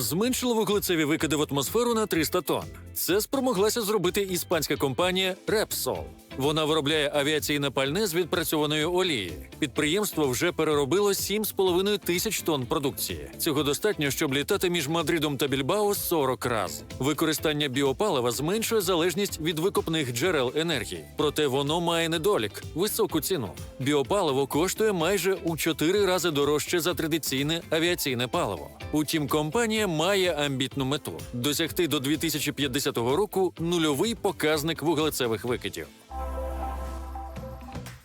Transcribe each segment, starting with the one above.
зменшила вуглецеві викиди в атмосферу на 300 тонн. Це спромоглася зробити іспанська компанія Repsol. Вона виробляє авіаційне пальне з відпрацьованої олії. Підприємство вже переробило 7,5 тисяч тонн продукції. Цього достатньо, щоб літати між Мадридом та Більбао 40 раз. Використання біопалива зменшує залежність від викопних джерел енергії, проте воно має недолік високу ціну. Біопаливо коштує майже у 4 рази дорожче за традиційне авіаційне паливо. Утім, компанія має амбітну мету досягти до 2050 року нульовий показник вуглецевих викидів.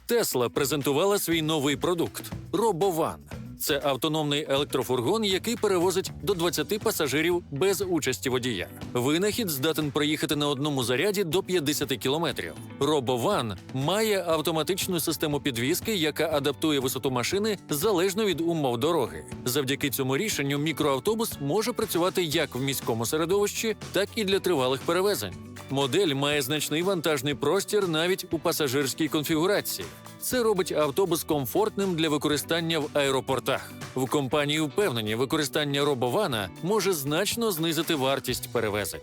Тесла презентувала свій новий продукт Робован. Це автономний електрофургон, який перевозить до 20 пасажирів без участі водія. Винахід здатен проїхати на одному заряді до 50 кілометрів. Робован має автоматичну систему підвізки, яка адаптує висоту машини залежно від умов дороги. Завдяки цьому рішенню мікроавтобус може працювати як в міському середовищі, так і для тривалих перевезень. Модель має значний вантажний простір навіть у пасажирській конфігурації. Це робить автобус комфортним для використання в аеропортах. В компанії впевнені, використання робована може значно знизити вартість перевезень.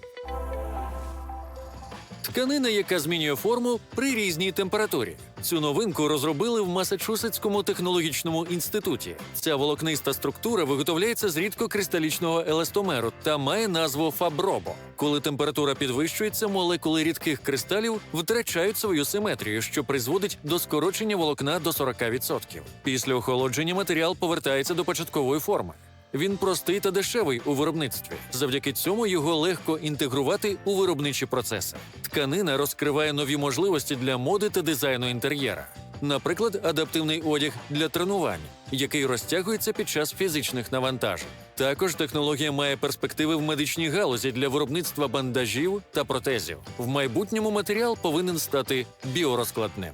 Тканина, яка змінює форму при різній температурі. Цю новинку розробили в Масачусетському технологічному інституті. Ця волокниста структура виготовляється з рідкокристалічного еластомеру та має назву Фабробо. Коли температура підвищується, молекули рідких кристалів втрачають свою симетрію, що призводить до скорочення волокна до 40%. Після охолодження матеріал повертається до початкової форми. Він простий та дешевий у виробництві. Завдяки цьому його легко інтегрувати у виробничі процеси. Тканина розкриває нові можливості для моди та дизайну інтер'єра. Наприклад, адаптивний одяг для тренувань, який розтягується під час фізичних навантажень. Також технологія має перспективи в медичній галузі для виробництва бандажів та протезів. В майбутньому матеріал повинен стати біорозкладним.